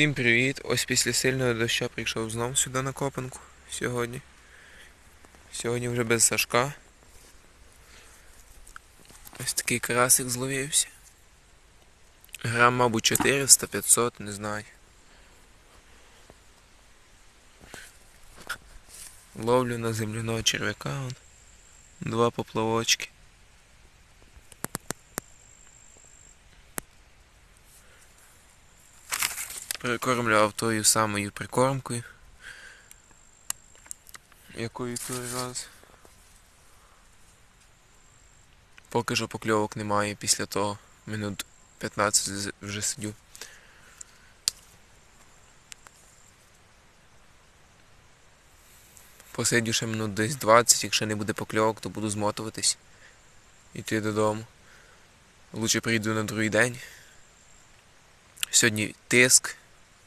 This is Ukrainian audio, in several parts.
Всім привіт! Ось після сильного дощу прийшов знов сюди на копанку сьогодні. Сьогодні вже без Сашка. Ось такий карасик зловився. Грам, мабуть, 400-500, не знаю. Ловлю на земляного черв'яка. Два поплавочки. Перекормлював тою самою прикормкою. Якою той раз. Поки що покльовок немає після того. Минут 15 з- вже сидю. Посидю ще минут десь 20, якщо не буде покльовок, то буду змотуватись. Йти додому. Лучше прийду на другий день. Сьогодні тиск,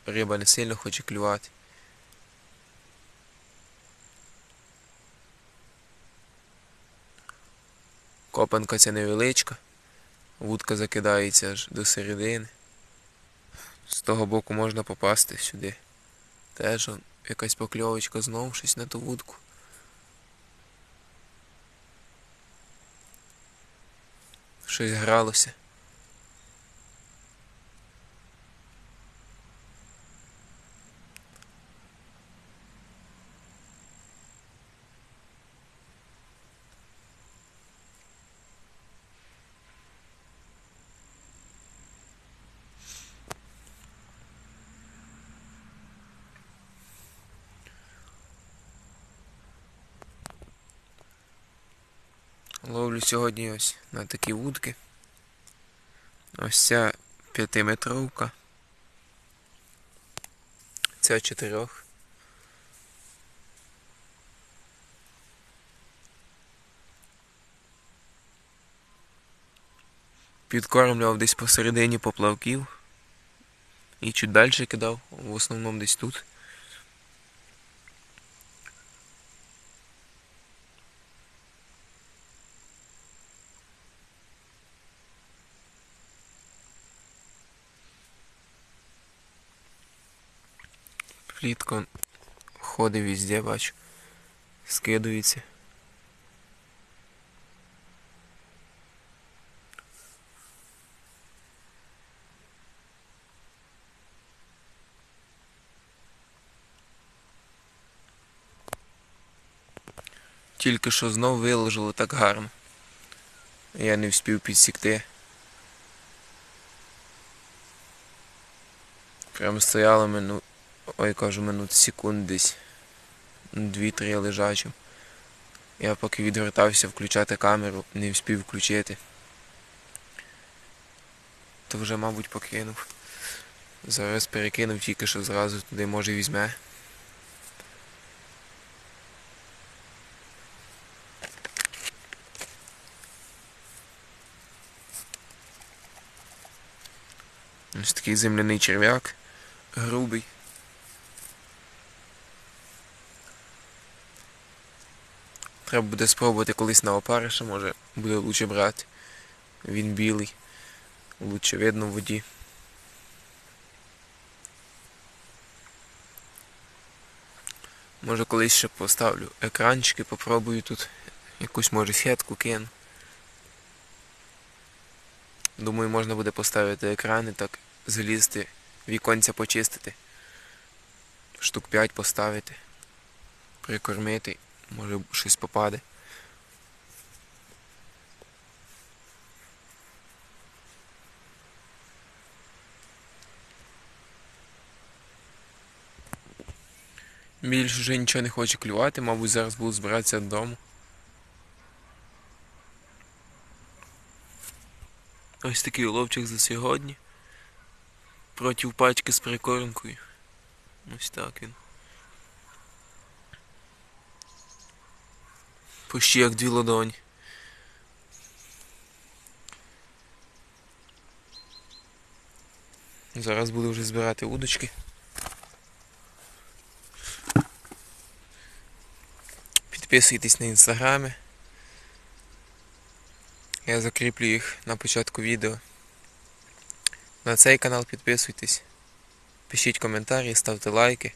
риба не сильно хоче клювати. Копанка ця невеличка, вудка закидається аж до середини. З того боку можна попасти сюди. Теж якась покльовочка знов щось на ту вудку. Щось гралося. Ловлю сьогодні ось на такі вудки. Ось ця п'ятиметровка. Ця чотирьох. Підкормлював десь посередині поплавків. І чуть далі кидав, в основному десь тут. Плітко ходить везде, бачу. Скидується. Тільки що знов виложило так гарно. Я не встиг підсікти. Прям стояло минут, ой кажу, минут секунд десь. Дві-три лежачим. Я поки відвертався включати камеру, не встиг включити. То вже, мабуть, покинув. Зараз перекинув тільки що зразу туди може візьме. Ось такий земляний черв'як. Грубий. Треба буде спробувати колись на опариша, може буде лучше брати. Він білий. Лучше видно в воді. Може колись ще поставлю екранчики, попробую тут якусь може сітку кину. Думаю, можна буде поставити екрани, так залізти, віконця почистити. Штук 5 поставити, прикормити, може щось попаде. Більше вже нічого не хоче клювати, мабуть, зараз буду збиратися додому. Ось такий уловчик за сьогодні. Проти пачки з прикормкою. Ось так він. Почти як дві ладоні. Зараз буду вже збирати удочки. Підписуйтесь на інстаграмі. Я закріплю їх на початку відео. На цей канал підписуйтесь. Пишіть коментарі, ставте лайки.